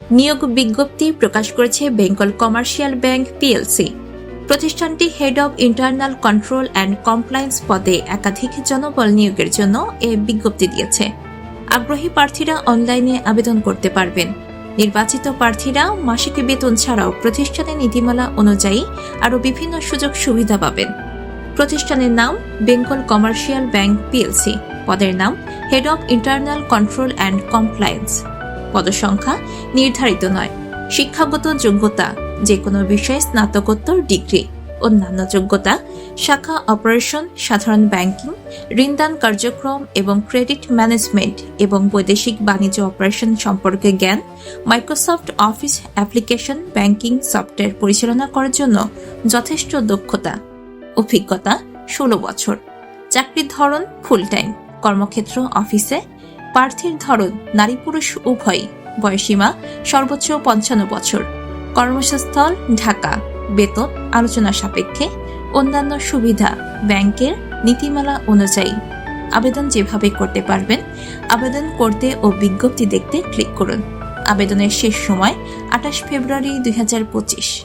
নিয়োগ বিজ্ঞপ্তি প্রকাশ করেছে বেঙ্গল কমার্শিয়াল ব্যাংক পিএলসি। প্রতিষ্ঠানটি head of internal control and compliance পদে একাধিক জনবল নিয়োগের জন্য এ বিজ্ঞপ্তি দিয়েছে। আগ্রহী প্রার্থীরা অনলাইনে আবেদন করতে পারবেন। নির্বাচিত প্রার্থীরা মাসিক বেতন ছাড়াও প্রতিষ্ঠানের নীতিমালা অনুযায়ী আরও বিভিন্ন সুযোগ সুবিধা পাবেন। প্রতিষ্ঠানের নাম বেঙ্গল কমার্শিয়াল ব্যাংক পিএলসি। পদের নাম head of internal control and compliance পদসংখ্যা নির্ধারিত নয়। শিক্ষাগত যোগ্যতা যে কোনো বিষয়ে স্নাতকোত্তর ডিগ্রি। অন্যান্য যোগ্যতা, শাখা অপারেশন, সাধারণ ব্যাংকিং, ঋণদান কার্যক্রম এবং ক্রেডিট ম্যানেজমেন্ট এবং বৈদেশিক বাণিজ্য অপারেশন সম্পর্কে জ্ঞান, Microsoft office application banking software পরিচালনা করার জন্য যথেষ্ট দক্ষতা। অভিজ্ঞতা, ষোলো বছর। চাকরির ধরন ফুল টাইম কর্মক্ষেত্র অফিসে প্রার্থীর ধরন নারী পুরুষ উভয়ই। বয়সীমা সর্বোচ্চ পঞ্চান্ন বছর। কর্মস্থল ঢাকা। বেতন আলোচনা সাপেক্ষে অন্যান্য সুবিধা ব্যাংকের নীতিমালা অনুযায়ী। আবেদন যেভাবে করতে পারবেন, আবেদন করতে ও বিজ্ঞপ্তি দেখতে ক্লিক করুন। আবেদনের শেষ সময় আঠাশ ফেব্রুয়ারি দুই হাজার পঁচিশ।